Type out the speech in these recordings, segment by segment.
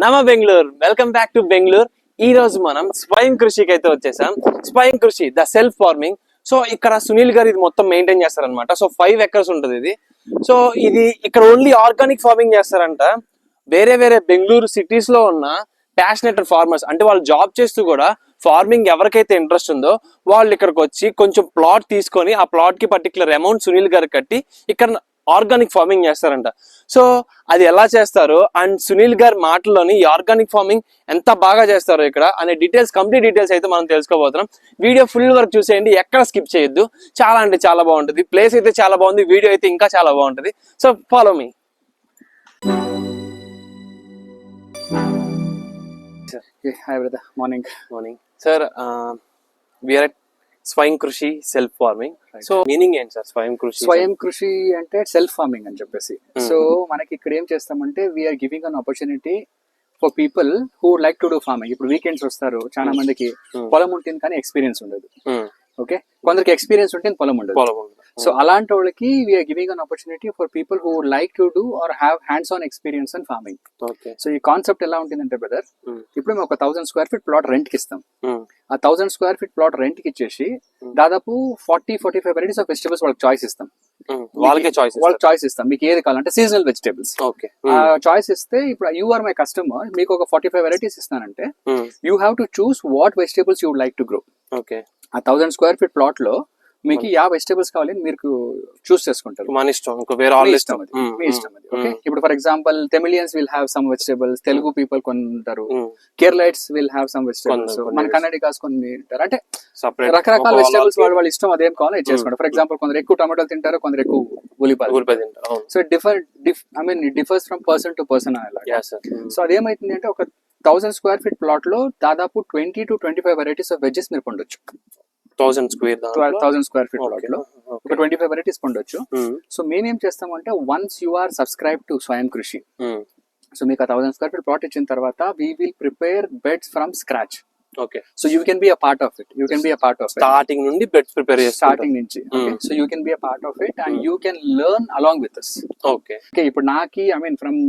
నమ Bengaluru. Welcome back to Bengaluru. ఈ రోజు మనం స్వయం కృషికి అయితే వచ్చేసాం. Swayam Krishi the self farming so ఇక్కడ సునీల్ గారు ఇది మొత్తం మెయింటైన్ చేస్తారనమాట సో ఫైవ్ ఎకర్స్ ఉంటుంది ఇది. సో ఇది ఇక్కడ ఓన్లీ ఆర్గానిక్ ఫార్మింగ్ చేస్తారంట. వేరే వేరే బెంగళూరు సిటీస్లో ఉన్న ప్యాషనెట్ ఫార్మర్స్ అంటే వాళ్ళు జాబ్ చేస్తూ కూడా ఫార్మింగ్ ఎవరికైతే ఇంట్రెస్ట్ ఉందో వాళ్ళు ఇక్కడికి వచ్చి కొంచెం ప్లాట్ తీసుకొని ఆ ప్లాట్కి పర్టికులర్ అమౌంట్ సునీల్ గారు కట్టి ఇక్కడ ఆర్గానిక్ ఫార్మింగ్ చేస్తారంట. సో అది ఎలా చేస్తారు? అండ్ సునీల్ గారి మాటల్లోని ఈ ఆర్గానిక్ ఫార్మింగ్ ఎంత బాగా చేస్తారో ఇక్కడ. అనే డీటెయిల్స్ కంప్లీట్ డీటెయిల్స్ అయితే మనం తెలుసుకోబోతున్నాం. వీడియో ఫుల్ వర్క్ చూసేయండి. ఎక్కడ స్కిప్ చేయొద్దు. చాలా అంటే చాలా బాగుంటుంది. ప్లేస్ అయితే చాలా బాగుంది. వీడియో అయితే ఇంకా చాలా బాగుంటుంది. So follow me. Hi brother morning morning sir we are Swayam Krishi self farming so meaning ఏంటి సార్ స్వయం కృషి? స్వయం కృషి అంటే సెల్ఫ్ ఫార్మింగ్ అని చెప్పేసి. Hmm. సో మనకి ఇక్కడ ఏం చేస్తామంటే we are giving an opportunity for people who like to do farming ఇప్పుడు వీకెండ్స్ వస్తారు చాలా మందికి Hmm. పొలం ఉంటుంది కానీ ఎక్స్పీరియన్స్ ఉండదు. Hmm. ఓకే కొందరికి ఎక్స్పీరియన్స్ ఉంటే పొలం ఉండదు. పొలం ఉంది. సో అలాంటి వాళ్ళకి we are giving an opportunity for people who like to do or have hands on experience and farming so ఈ కాన్సెప్ట్ ఎలా ఉంటుందంటే బ్రదర్ Hmm. ఇప్పుడు మేము ఒక థౌసండ్ స్క్వేర్ ఫీట్ ప్లాట్ రెంట్కి ఇస్తాం. ఆ థౌసండ్ స్క్వేర్ ఫీట్ ప్లాట్ రెంట్కి ఇచ్చేసి దాదాపు forty forty five varieties of vegetables వాళ్ళకి చాయిస్ ఇస్తాం. వాళ్ళకే చాయిస్ వాళ్ళకి చాయిస్ ఇస్తాం. మీకు ఏది కావాలంటే సీజనల్ వెజిటబుల్స్ ఓకే చాయిస్ ఇస్తే ఇప్పుడు యూ ఆర్ మై కస్టమర్ మీకు ఒక ఫార్టీ ఫైవ్ వెరైటీస్ ఇస్తానంటే you have to choose what vegetables you like to grow okay uh thousand square feet ప్లాట్లో మీకు యా వెజిటబుల్స్ కావాలి మీరు చూస్ చేసుకుంటారు. మన ఇష్టం ఇంకా వేరే మీ వాళ్ళ ఇష్టం అది మీ ఇష్టం అది ఓకే? ఇప్పుడు for example Tamilians will have some vegetables Telugu people కొంటారు. Keralites will have some vegetables మన కొందరు. కన్నడిగాస్ కొన్ని తింటారు. అంటే రకరకాల వెజిటబుల్స్ వాళ్ళు వాళ్ళ ఇష్టం అదేం కావాలో ఇది చేసుకుంటారు ఫర్ ఎగ్జాంపుల్ కొందరు ఎక్కువ టమాటోలు తింటారు కొందరు ఎక్కువ ఉల్లిపాయలు ఊరిపై తింటారు. So differ diff I mean differs from person to person అలా సో అదేమైతుంది అంటే ఒక థౌసండ్ స్క్వేర్ ఫీట్ ప్లాట్లో దాదాపు twenty two twenty five varieties of veggies మీరు పొందొచ్చు thousand square thousand square feet ప్లాట్లో ఒక twenty five varieties Hmm. So మేమేం చేస్తామంటే once you are subscribe to Swayam Krishi so మీకు ఆ థౌసండ్ స్క్వేర్ ఫీట్ ప్లాట్ ఇచ్చిన తర్వాత we will prepare beds from scratch okay so you can be a part of it you can be a part of starting నుండి beds prepare starting నుంచి. Hmm. So you can be a part of it and you can learn along with us okay okay ఇప్పుడు నాకి I mean from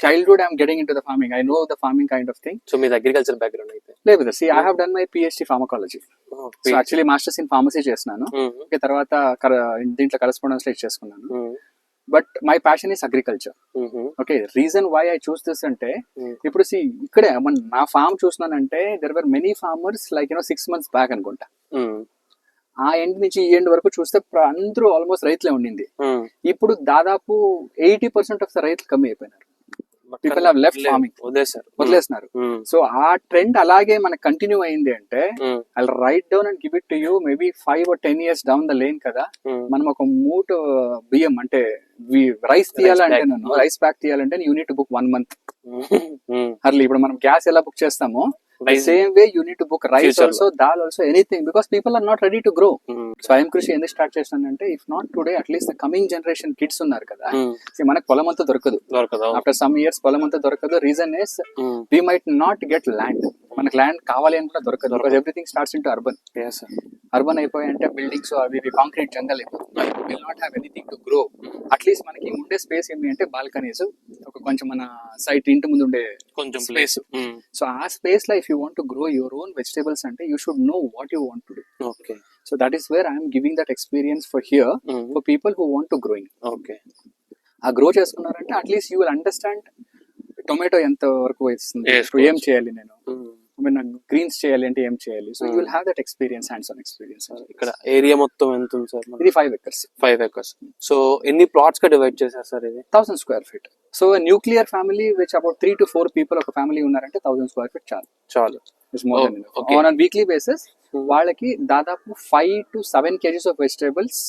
childhood I'm getting into the farming I know the farming kind of thing so మీది agriculture background అయితే. లేదు see I have done my PhD pharmacology so actually masters in pharmacy చేసినాను okay తర్వాత దీంట్లో కరెస్పాండెన్స్లో చేసుకున్నాను. But my passion is agriculture okay reason why I choose this అంటే ఇప్పుడు సి ఇక్కడే మన నా farm చూసినానంటే there were many farmers like you know six months back అనుకుంటా. ఆ ఎండ్ నుంచి ఈ ఎండ్ వరకు చూస్తే అందరూ ఆల్మోస్ట్ రైతులే ఉండింది. ఇప్పుడు దాదాపు ఎయిటీ పర్సెంట్ ఆఫ్ ద రైతులు కమ్మి అయిపోయినారు. People have left farming. వదిలేసారు వదిలేస్తున్నారు సో ఆ ట్రెండ్ అలాగే మనకు కంటిన్యూ అయింది అంటే I write down and give it to you maybe five or ten years down the lane కదా. మనం ఒక మూట బియ్యం అంటే రైస్ తీయాలంటే రైస్ ప్యాక్ తీయాలంటే you need book one month early ఇప్పుడు మనం గ్యాస్ ఎలా బుక్ చేస్తామో same way you need to book Future లో. Also dal also anything because people are not ready to grow Swayam Krishi ఎందుకు start చేస్తానంటే if not today at least the coming generation kids ఉన్నారు కదా. See, మనకు పొలం అంతా దొరకదు. దొరకదు ఆఫ్టర్ సమ్ ఇయర్స్ పొలం అంతా దొరకదు. Reason is we might not get land మనకు ల్యాండ్ కావాలి అని కూడా దొరకదు. Because everything starts into urban urban అయిపోయాయంటే buildings అవి ఇవి కాంక్రీట్ జంగల్ అయిపోతుంది. Will not have anything to grow at least మనకి ఉండే స్పేస్ ఏమి అంటే బాల్కనీస్ ఒక కొంచెం మన సైట్ ఇంటి ముందు ఉండే కొంచెం. ప్లేస్ సో ఆ స్పేస్లో if you want to grow your own vegetables అంటే you should know what you want to do okay so that is where I'm giving that experience for here for people who want to growing okay ఆ grow చేసుకున్నారంటే at least you will understand tomato ఎంత వరకు వేస్తుంది. ఏం చేయాలి నేను? I mean Greens చేయాలి అంటే ఏం చేయాలి? So you will have that experience hands on experience ఇక్కడ ఏరియా మొత్తం ఎంత ఉంది సార్ ఇది five acres five acres so ఎన్ని ప్లాట్స్గా డివైడ్ చేశారు సార్ ఇది? Thousand square feet so nuclear family which about three to four people ఒక ఫ్యామిలీ ఉన్నారంటే థౌసండ్ స్క్వేర్ ఫీట్ చాలు. చాలు. ఆన్ వీక్లీ బేసిస్ వాళ్ళకి దాదాపు five to seven kgs of vegetables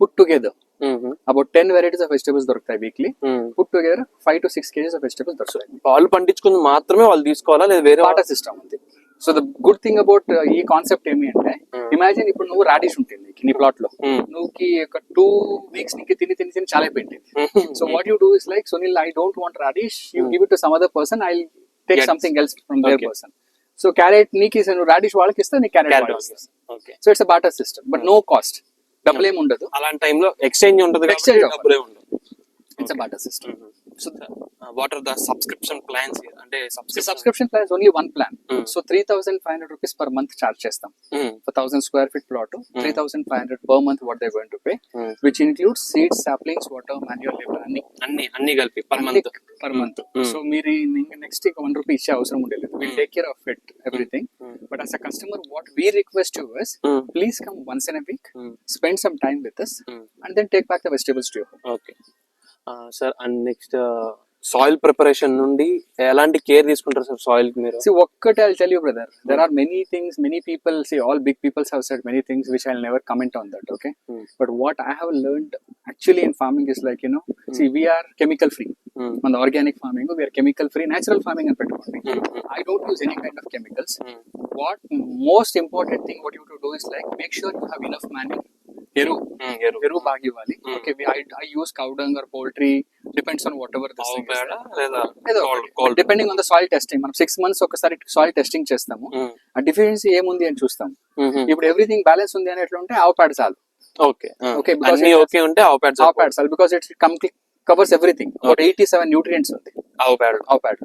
put together about ten varieties of vegetables దొరుకుతాయి weekly put together five to six kgs of vegetables దొరుకుతాయి. వాళ్ళు పండించుకుంది మాత్రమే వాళ్ళు తీసుకోవాలా? లేదా వేరే వాటర్ సిస్టమ్ ఉంది so the good thing about ఈ కాన్సెప్ట్ ఏమి అంటే. ఇమాజిన్ ఇప్పుడు నువ్వు రాడిష్ ఉంటుంది నీ ప్లాట్లో. నువ్వుకి ఒక టూ వీక్స్ నీకు తిని తిని తిని చాలా అయిపోయింది. So what you do is like Sunil I don't want radish you give it to some other person I take something else from there. Person so carrot నీకు రాడిష్ వాళ్ళకి ఇస్తే నీకు carrot so it's barter system but no cost డబ్బులు ఏమి ఉండదు. అలాంటి టైంలో exchange ఉంటది Exchange కాబట్టి డబ్బులే ఉండదు it's a barter system so what are the subscription plans అంటే subscription subscription plan only one plan. So three thousand five hundred rupees per month charge చేస్తాం. Thousand square feet plot, three thousand five hundred per month what they're going to pay, Mm. which includes seeds, saplings, water, manual labor అన్ని అన్ని అన్ని కలిపి per month per month. So మీరు next ఇక one rupee ఇచ్చే అవసరం ఉండలేదు will take care of it everything. But as a customer what we request to us please come once in a week spend some time with us and then take back the vegetables to okay sir and next soil preparation నుండి ఎలాంటి care తీసుకుంటారు sir soil మీరు See, ఒక్కటే I'll tell you, brother. There are many things, many people, see, all big people have said many things which I'll never comment on that, okay? Hmm. But what I have learned actually in farming is like, you know, see, we are chemical free. Hmm. On the organic farming, we are chemical free, natural farming and petroleum. Hmm, hmm. I don't use any kind of chemicals. Hmm. What most important thing what you have to ఎరువు ఎరువు. బాగా ఇవ్వాలి. Okay I I use cow dung or poultry depends on whatever పేడ depending on the soil testing మనం six months ఒకసారి soil testing చేస్తాము. ఆ deficiency ఏముంది అని చూస్తాం ఇప్పుడు ఎవ్రీథింగ్ బ్యాలెన్స్ ఉంది అని ఎట్లా ఉంటే ఆవు ప్యాడ్ చాలు. ఓకే has- ఓకే ఉంటే ఆవు పేడ చాలు. బికాస్ ఇట్స్ కవర్స్ ఎవ్రీథింగ్ ఒక ఎయిటీ సెవెన్ న్యూట్రియంట్స్ ఉంది. ఆవు పేడ ఆవు ప్యాడ్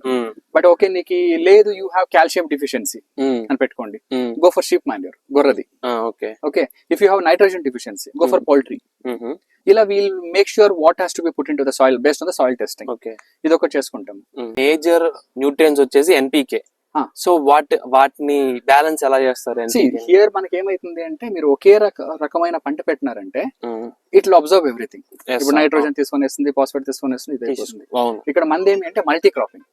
బట్ ఓకే నీకు లేదు యూ హ్యావ్ కాల్షియం డిఫిషియన్సీ అని పెట్టుకోండి. Go for sheep manure గొర్రది. Okay okay if you have nitrogen deficiency go for poultry ఇలా we'll make sure what has to be put into the soil based on the soil testing okay ఇది ఒకటి చేసుకుంటాం major nutrients వచ్చేసి NPK. So వాటి వాటిని balance ఎలా చేస్తారు? Here మనకి ఏమైతుంది అంటే మీరు ఒకే రక రకమైన పంట పెట్టినారంటే Mm. ఇట్ అబ్జర్వ్ ఎవ్రీథింగ్ ఇప్పుడు. నైట్రోజన్ తీసుకొని వస్తుంది ఫాస్ఫేట్ తీసుకొని వస్తుంది ఇది అయిపోతుంది అవును. ఇక్కడ మంది ఏమి అంటే multi cropping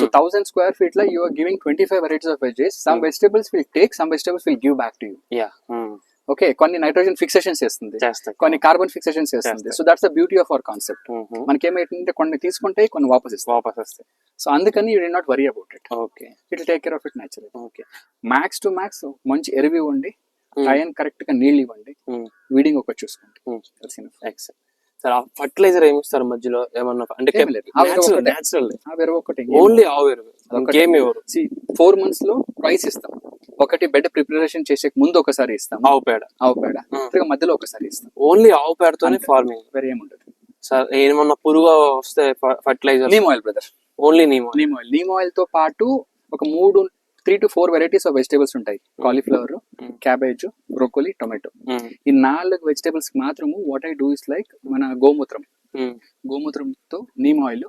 so thousand square ఫీట్లో you are giving twenty five varieties of veggies some vegetables will take some vegetables will give back to ya okay కొన్ని నైట్రోజన్ ఫిక్సేషన్స్ చేస్తుంది కొన్ని కార్బన్ ఫిక్సేషన్స్ చేస్తుంది. So that's the beauty of our concept. మనకి ఏమైతుందంటే కొన్ని తీసుకుంటే కొన్ని వాపస్ ఇస్తాం వాపస్ వస్తాయి. సో అందుకని you do not worry about it okay. It take care of it natural okay. Max to max మంచి ఎరువు ఇవ్వండి. టైం కరెక్ట్గా నీళ్ళు ఇవ్వండి. వీడింగ్ ఒకటి చూసుకోండి. ఎక్సెల్ సార్ ఆ ఫర్టిలైజర్ ఏమి ఇస్తారు మధ్యలో? ఏమన్నా అంటే. న్యాచురల్ ఓన్లీ ఆవు ఎరువు ఇంకేం ఎవరు ఫోర్ మంత్స్లో ప్రైస్ ఇస్తాం. ఒకటి బెడ్ ప్రిపరేషన్ చేసే ముందు ఒకసారి ఇస్తాం. ఆవు పేడ. ఆవు పేడ. మధ్యలో ఒకసారి ఇస్తాం. ఓన్లీ ఆవు పేడతోనే ఫార్మింగ్ వేరే ఏముండదు సార్ ఏమన్నా పురుగు వస్తే fertilizer neem oil brother only Nemo neem oil neem ఆయిల్తో పాటు ఒక మూడు three to four varieties of vegetables ఉంటాయి. Cauliflower Mm. Cabbage broccoli tomato. ఈ నాలుగు వెజిటేబుల్స్ మాత్రము what I do is like మన గోమూత్రం. గోమూత్రంతో neem oil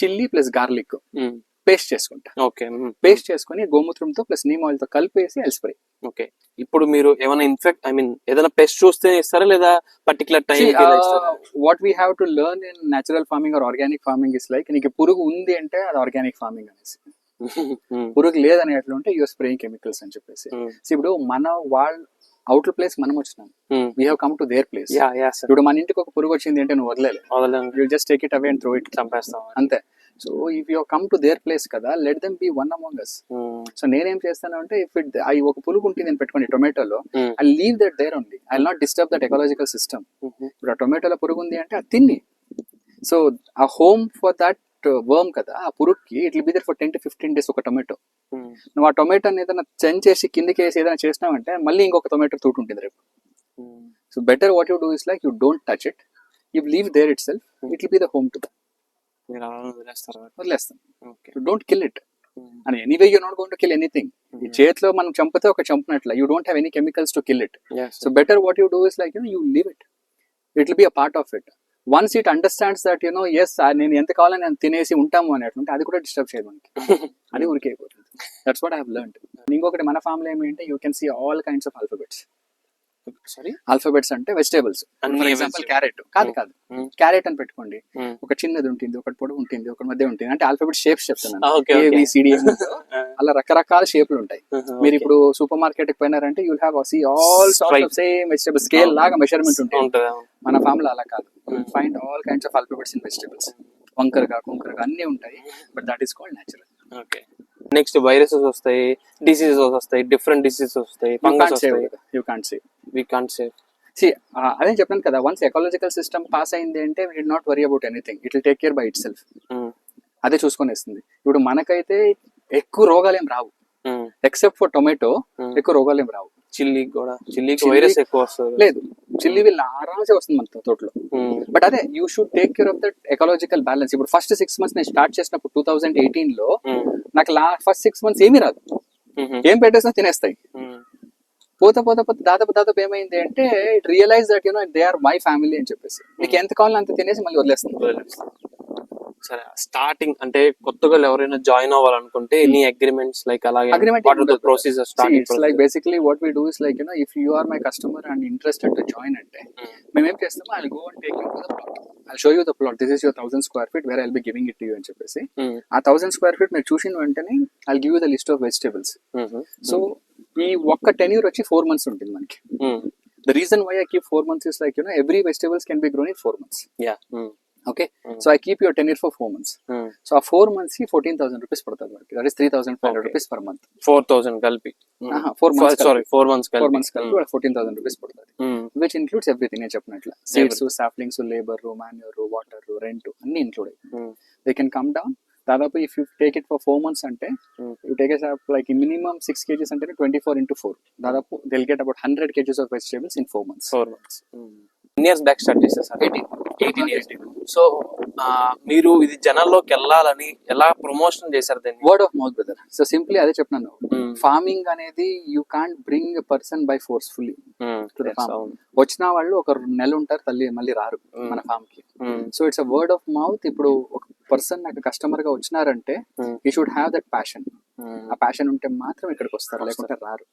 chilli plus garlic paste చేసుకుంటా. ఓకే పేస్ట్ చేసుకొని గోమూత్రంతో ప్లస్ నీమ్ ఆయిల్తో కలిపేసి ఎల్ స్ప్రే ఓకే ఇప్పుడు మీరు ఏమైనా ఇన్ఫెక్ట్ ఐ మీన్ ఏదైనా పెస్ట్ చూస్తే ఇస్తారా లేదా particular time what we have to learn in natural farming or organic farming is like నీకు పురుగు ఉంది అంటే అది ఆర్గానిక్ ఫార్మింగ్ అనేసి. పురుగు లేదని ఎట్లా ఉంటే యూఆర్ స్ప్రేయింగ్ కెమికల్స్ అని చెప్పేసి. So ఇప్పుడు మన వాళ్ళ అవుటర్ ప్లేస్ మనం వచ్చినాం. We have come to their place ఇప్పుడు మన ఇంటికి ఒక పురుగు వచ్చింది అంటే నువ్వు you just take it away and throw it చంపేస్తాం. అంతే. So if you come to their place కదా let them be one among us so నేనేం చేస్తాను అంటే ఇఫ్ ఇట్ అవి ఒక పురుగు ఉంటుంది అని పెట్టుకోండి టొమాటోలో. I leave that there only I not disturb that ecological system ఇప్పుడు ఆ టొమాటోలో పురుగు ఉంది అంటే అది తిన్ని. సో ఆ హోమ్ ఫర్ దట్ వర్మ్ కదా ఆ పురుగుకి it be there for ten to fifteen days ఒక టొమాటో. నువ్వు ఆ టొమాటోని ఏదైనా చెంజ్ చేసి కిందకి వేసి ఏదైనా చేసినావంటే మళ్ళీ ఇంకొక టొమాటో తోటి ఉంటుంది రేపు. So better what you do is like you don't touch it you leave there itself it be the home to don't kill it అని anyway you not gonna kill anything ఈ చేతిలో మనం చంపితే ఒక చంపినట్ల. You don't have any chemicals to kill it so better what you do is like you leave it it will be a part of it once it understands that you know yes నేను ఎంత కావాలని నేను తినేసి ఉంటాము అనేటువంటి అది కూడా disturb చేయదు మనకి. అది అయిపోతుంది. That's what I have learn ఇంకొకటి మన ఫ్యామిలీ ఏమిటంటే you can see all kinds of alphabets sorry alphabets అంటే వెజిటేబుల్స్ ఫర్ ఎగ్జాంపుల్. క్యారెట్ కాదు కాదు. క్యారెట్ అని పెట్టుకోండి. ఒక చిన్నది ఉంటుంది ఒకటి పొడవు ఉంటుంది ఒకటి మధ్య ఉంటుంది. అంటే ఆల్ఫబెట్ షేప్స్ చెప్తున్నాను అలా రకరకాల షేపులు ఉంటాయి. మీరు ఇప్పుడు సూపర్ మార్కెట్కి పోయినారంటే you'll have see all sorts of same vegetable scale లాగా మెజర్మెంట్ ఉంటుంది మన ఫామ్లో అలా కాదు. Find all kinds of alphabets in vegetables వంకరగా కుంకరగా అన్ని ఉంటాయి. But that is called natural okay next viruses వస్తాయి డిసీజెస్ వస్తాయి డిఫరెంట్ డిసీజెస్ వస్తాయి ఫంగస్ వస్తాయి. You can't we can't save see అదే చెప్పాను కదా వన్స్ ఎకాలజికల్ సిస్టమ్ పాస్ అయింది అంటే will not worry about anything it will take care by itself అదే చూసుకొని ఇస్తుంది ఇప్పుడు మనకైతే ఎక్కువ రోగాలు ఏం రావు ఎక్సెప్ట్ ఫర్ టొమాటో ఎక్కువ రోగాలు ఏం రావు. చిల్లీ కూడా. చిల్లీకి వైరస్ ఎక్కువ వస్తుంది. లేదు. చిల్లీ వీళ్ళు ఆరామ్సే వస్తుంది మన తోటలో. బట్ అదే you should take care of that ecological balance ఇప్పుడు ఫస్ట్ సిక్స్ మంత్స్ నేను స్టార్ట్ చేసినప్పుడు టూ థౌసండ్ ఎయిటీన్లో ఉమ్, నాకు లా ఫస్ట్ సిక్స్ మంత్స్ ఏమీ రాదు. ఉమ్, ఏం పెట్టేసినా తినేస్తాయి. పోత పోత పోత దాదాపు దాదాపు ఏమైంది అంటే it realize that you know they are my family అని చెప్పేసి. నీకు ఎంత కావాలో అంత తినేసి మళ్ళీ వదిలేస్తుంది వదిలేస్తాం. సరే స్టార్టింగ్ అంటే కొత్తగా ఎవరైనా జాయిన్ అవ్వాలనుకుంటే ఎనీ అగ్రిమెంట్స్ లైక్ అలాగే Agreement వాట్ ఏముండదు. Procedure See, starting like basically what we do is like you know if you are my customer and interested to join అంటే మేము ఏం చేస్తాము I go and take you to the plot I show you the plot this is your thousand square feet where I'll be giving it you అని చెప్పేసి ఆ thousand square feet మీరు చూసిన వెంటనే I give you the list of vegetables so ఈ ఒక్క tenure వచ్చి four months ఉంటుంది మనకి. The reason why I keep four months is like you know every vegetables can be grown in four months ya okay? So I keep your tenure for four months. So ఆ four మంత్స్కి fourteen thousand rupees పడుతుంది మనకి. That is three thousand five hundred. Rupees per month four thousand కలిపి. Four months sorry four months four months కలిపి fourteen thousand rupees పడుతుంది. Which includes everything నేను చెప్పినట్లు. Seeds saplings labour manure water rent అన్ని include Mm. They can come down దాదాపు if you take it for four months అంటే. You take like minimum six kgs అంటే twenty four into four దాదాపు they'll get about hundred kgs of vegetables in four months four months years back start చేశారు sir eighteen years so మీరు ఇది జనాల్లోకి వెళ్ళాలని ఎలా promotion చేశారు దీన్ని? Word of mouth brother so simply అదే చెప్పినాను. ఫార్మింగ్ అనేది you can't bring person by forcefully. వచ్చిన వాళ్ళు ఒక నెల ఉంటారు తల్లి మళ్ళీ రారు Mm. మన ఫామ్కి. So it's a word of mouth ఇప్పుడు ఒక పర్సన్ నాకు కస్టమర్గా వచ్చినారంటే. ఈ షుడ్ హ్యావ్ దట్ ప్యాషన్. ఆ ప్యాషన్ ఉంటే మాత్రం ఇక్కడికి వస్తారు లేకుంటే రారు.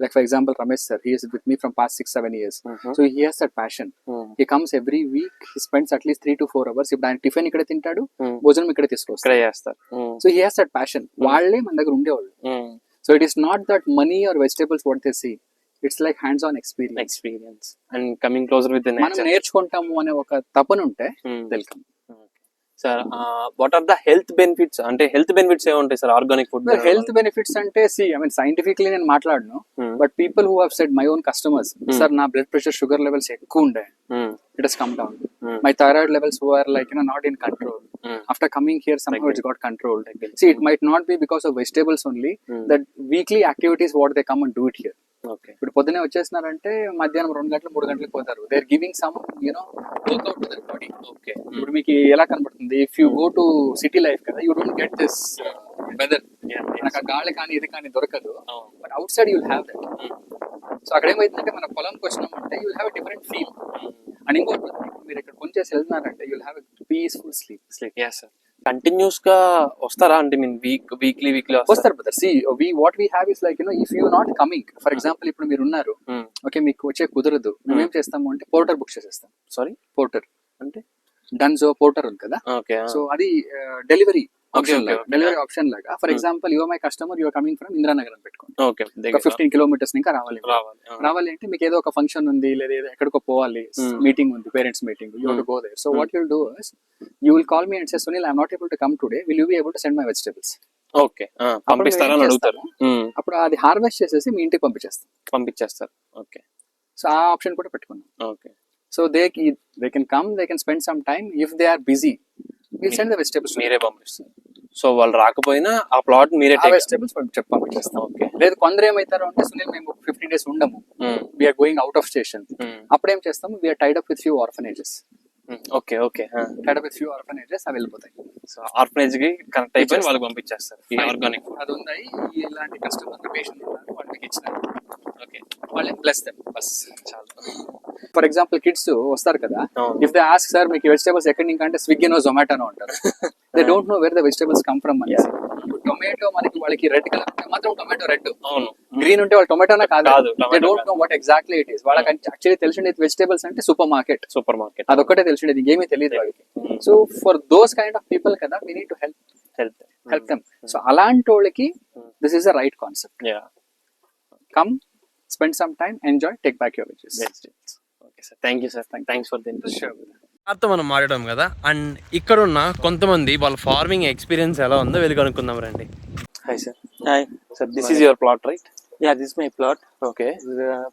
Mm. Like for example Ramesh sir he's with me from past six seven years Mhm. So he has that passion Mm. He comes every week he spends atleast three to four hours ఇప్పుడు ఆయన tiffin ఇక్కడ తింటాడు Mm. భోజనం ఇక్కడ Mm. So he has that passion వాళ్ళే మన దగ్గర ఉండేవాళ్ళు. Mm. So it is not that money or vegetables what they see it's like hands on experience experience and coming closer with మనం నేర్చుకుంటాము అనే ఒక తపన ఉంటే welcome sir what are the health benefits అంటే హెల్త్ బెనిఫిట్స్ ఏముంటాయి sir organic food health benefits అంటే see I mean scientifically నేను మాట్లాడను. But people who have said my own customers sir నా బ్లడ్ ప్రెషర్ షుగర్ లెవెల్స్ ఎక్కువ ఉండే. It has come down my thyroid levels were like you not in control after coming here some it's got control see it might not be because of vegetables only. That weekly activities what they come and do it here ఇప్పుడు పొద్దునే వచ్చేసినారంటే మధ్యాహ్నం రెండు గంటలు మూడు గంటలకు పోతారు. They are giving some you know workout their body okay. ఇప్పుడు మీకు ఎలా కనబడుతుంది? If you go to city life కదా you don't get this weather మనకు ఆ గాలి కానీ ఇది కానీ దొరకదు. But outside you'll have that so అక్కడ ఏమైందంటే మన పొలంకి వచ్చినామంటే you'll have different feel and ఇంకోటి మీరు ఇక్కడ కొంచెం వెళ్తున్నారంటే you'll have peaceful sleep sleep ya sir కంటిన్యూస్గా వస్తారా? అంటే మీన్ వీక్ వీక్లీ వీక్లీ వస్తారు? Brother see we what we have is like you know if you not coming for example ఇప్పుడు మీరు ఉన్నారు ఓకే మీకు వచ్చే కుదరదు మేము ఏం చేస్తాము అంటే పోర్టర్ బుక్ చేసేస్తాం. సారీ పోర్టర్ అంటే? డన్జో పోర్టర్ ఉంది కదా? ఓకే సో అది delivery Okay, option. Delivery option లాగా. For Hmm. Example your my customer your coming from Indiranagar అని పెట్టుకోండి. ఓకే ఫిఫ్టీన్ కిలోమీటర్స్ ఇంకా రావాలి. రావాలి అంటే మీకు ఏదో ఒక ఫంక్షన్ ఉంది లేదా ఏదో ఎక్కడికో పోవాలి Hmm. మీటింగ్ ఉంది parents meeting you to go there so Hmm. What you'll do is you will call me and say Sunil I'm not able to come today will you be able to send my vegetables okay పంపిస్తారా అని మేము ఏం అడుగుతారు Mm. అప్పుడు అది harvest చేసేసి మీ ఇంటికి పంపించేస్తాం. పంపించేస్తారు. ఓకే సో ఆ ఆప్షన్ కూడా పెట్టుకున్నాం. Okay so they they can come they can spend some time if they are busy will send the vegetables మీరే పంపిస్తారు. సో వాళ్ళు రాకపోయినా ఆ ప్లాట్ మీరే వెజిటేబుల్స్ చెప్పి పంపించేస్తాం. ఓకే. లేదు కొందరు ఏమవుతారు అంటే సునీల్ మేము ఫిఫ్టీన్ డేస్ ఉండము. We're going out of station. అప్పుడు ఏం చేస్తాం we're tied up with few orphanages. Okay okay. Tied up with few orphanages అవి వెళ్ళిపోతాయి. సో ఆర్ఫనేజ్కి కనెక్ట్ అయిపోయి. వాళ్ళకి పంపించేస్తారు. ఈ ఆర్గానిక్ అది ఉన్నాయి ఇలాంటి కస్టమర్ పేషెంట్ ఉన్నారు వాళ్ళకి ఇచ్చినారు ఓకే. వాళ్ళని ప్లస్ దెమ్ బస్ చాలా. ఫర్ ఎగ్జాంపుల్ కిడ్స్ వస్తారు కదా. ఇఫ్ దే ఆస్క్ సార్ మీకు వెజిటేబుల్స్ ఎక్కడి నుంచి అంటే స్విగ్గీనో జొమాటోనో అంటారు. They don't know where the vegetables come from అని టొమాటో మనకి వాళ్ళకి రెడ్ కలర్ మాత్రం టొమాటో రెడ్ అవును. గ్రీన్ ఉంటే వాళ్ళు టొమాటోనా కాదు. They don't know what exactly it is వాళ్ళకి యాక్చువల్లీ తెలిసిండేది వెజిటేబుల్స్ అంటే సూపర్ మార్కెట్ సూపర్ మార్కెట్ అదొక్కటే తెలిసిండేది ఇంకేమీ తెలియదు వాళ్ళకి. So for those kind of people కదా we need to help health help them so అలాంటి వాళ్ళకి. This is a right concept come spend some time enjoy take back your veggies okay sir thank you sir thanks for the వారితో మనం మాట్లాడడం కదా and ఇక్కడ ఉన్న కొంతమంది వాళ్ళ ఫార్మింగ్ ఎక్స్పీరియన్స్ ఎలా ఉందో వెళ్ళి కనుక్కుందాం రండి hi sir Hi. Sir this is your plot right this is my plot. Okay Uh,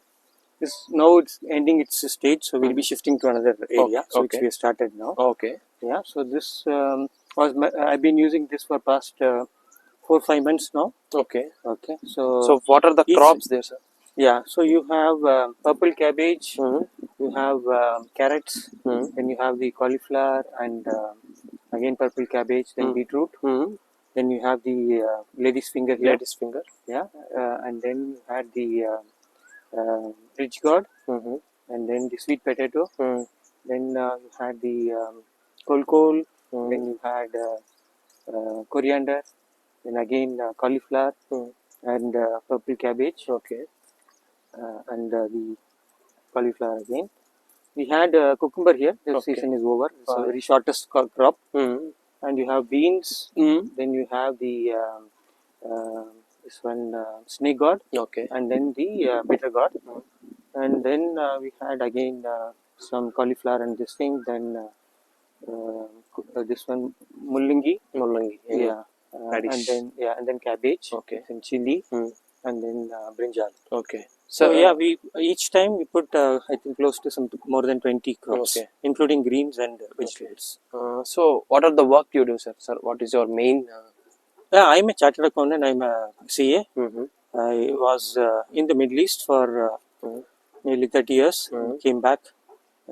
now it's ending its stage, so we'll be shifting to another area, so which okay. we have started now. Okay Yeah, so this um, was my, I've been using this for past uh, four five months now. Okay Okay, so so what are the crops there sir Yeah, so you have uh, purple cabbage, Mm-hmm. you have uh, carrots, then you have the cauliflower and uh, again purple cabbage, then Mm. beetroot, Mm-hmm. then you have the uh, lady's finger here, Ladies finger. yeah, uh, and then you had the uh, uh, rich gourd, Mm-hmm. and then the sweet potato, Mm. then uh, you had the um, Mm. then you had uh, uh, coriander, then again uh, cauliflower and uh, purple cabbage, Okay. Uh, and uh, the cauliflower again. We had uh, cucumber here. The Okay. season is over. It's a very shortest crop. Mm. And you have beans. Mm. Then you have the um, uh, this one uh, snake gourd, Okay. and then the uh, bitter gourd. And then uh, we had again uh, some cauliflower and this thing. Then uh, uh, uh, this one mulungi. Mullangi. Yeah. Uh, Radish. and then yeah, and then cabbage. Okay. And chili. Mm. And then uh, brinjal. Okay. So yeah, we each time we put uh, I think close to some more than twenty crops, Okay. including greens and uh, vegetables. Uh, so what are the work you do, sir? Sir, what is your main? Uh, Yeah, I'm a chartered accountant. I'm a CA. mm-hmm. I was uh, in the Middle East for uh, Mhm. nearly 30 years. Mhm. Came back.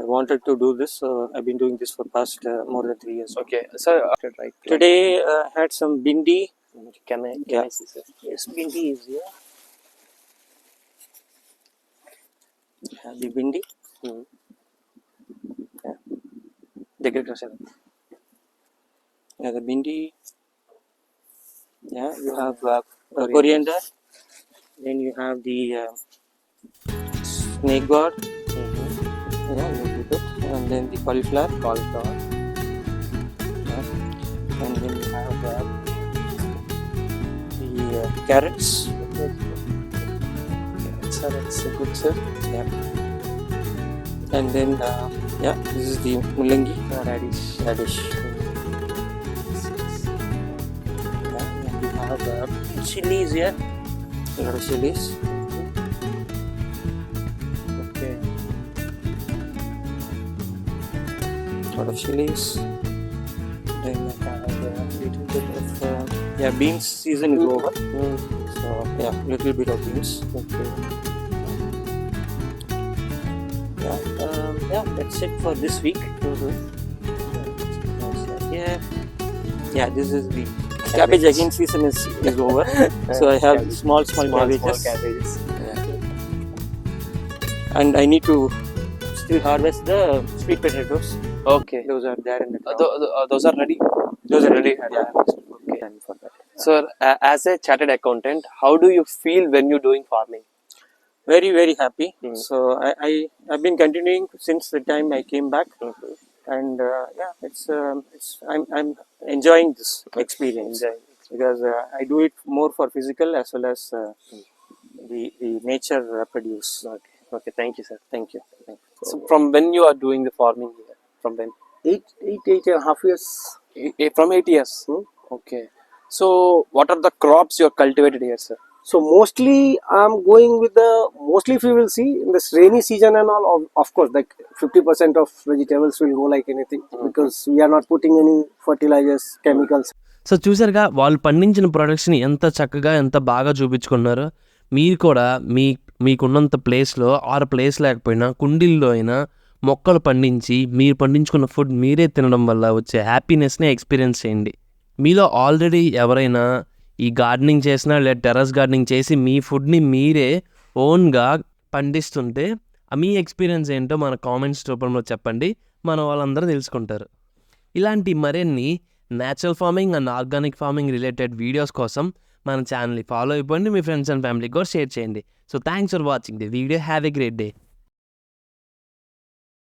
I wanted to do this. So I've been doing this for past uh, more than three years. Okay, sir. Uh, right. Today uh, I had some bindi. Can I? Can Yeah. I see, sir? Yes, bindi is here. Have the bindi. Mm. Yeah. దగ్గరికి రా sir. Yeah, the bindi. Yeah, you have uh, uh, coriander. Then you have the uh, snake gourd. Mm-hmm. Yeah, little bit. And then the cauliflower. Cauliflower. Yeah. And then you have uh, the uh, carrots. Sir, a good, sir. Yeah. And then uh, yeah, this is the mulangi Uh, radish. radish. Yeah, and you have uh, chilies here. A lot of chilies. Okay. lot of chilies. Yeah beans season is over, Mm. so yeah little bit of beans. Okay. Yeah, um, yeah that's it for this week. Mm-hmm. Yeah, yeah this is the cabbage again season is, is over, so I have Cabbage. small small, Small, cabbages, small cabbages. and I need to still harvest the sweet potatoes. Okay. Those are there in the Uh, tho- tho- uh, those are ready. Those are ready. Yeah. Yeah, Okay. Time for that. Sir, uh, as a chartered accountant, how do you feel when you're doing farming? very very happy Mm. so I, I i've been continuing since the time i came back Mm-hmm. and uh, yeah it's um, it's i'm i'm enjoying this experience Enjoying. because uh, i do it more for physical as well as uh, the the nature uh, produce Okay. Okay. Thank you, sir. thank you thank you So, from when you are doing the farming here? From when? eight eight eight and a half years Eh, eh, From eight years. Okay. So, what are the crops you are cultivated here, sir? So mostly I'm going with the mostly if you will see in this rainy season and all of, of course like 50% of vegetables will go like anything because we are not putting any fertilizers chemicals so చూసారుగా వాళ్ళు పండించిన ప్రొడక్ట్స్ని ఎంత చక్కగా ఎంత బాగా చూపించుకున్నారో మీరు కూడా మీ మీకున్నంత ప్లేస్లో ఆరు ప్లేస్ లేకపోయినా కుండీల్లో అయినా మొక్కలు పండించి మీరు పండించుకున్న ఫుడ్ మీరే తినడం వల్ల వచ్చే హ్యాపీనెస్ని ఎక్స్పీరియన్స్ చేయండి మీలో ఆల్రెడీ ఎవరైనా ఈ గార్డెనింగ్ చేసినా లేదా టెర్రస్ గార్డెనింగ్ చేసి మీ ఫుడ్ని మీరే ఓన్గా పండిస్తుంటే ఆ మీ ఎక్స్పీరియన్స్ ఏంటో మన కామెంట్స్ రూపంలో చెప్పండి. మన వాళ్ళందరూ తెలుసుకుంటారు. ఇలాంటి మరిన్ని natural farming and organic farming related videos కోసం మన ఛానల్ని ఫాలో అయిపోండి. మీ ఫ్రెండ్స్ అండ్ ఫ్యామిలీకి కూడా షేర్ చేయండి. So thanks for watching the video have a great day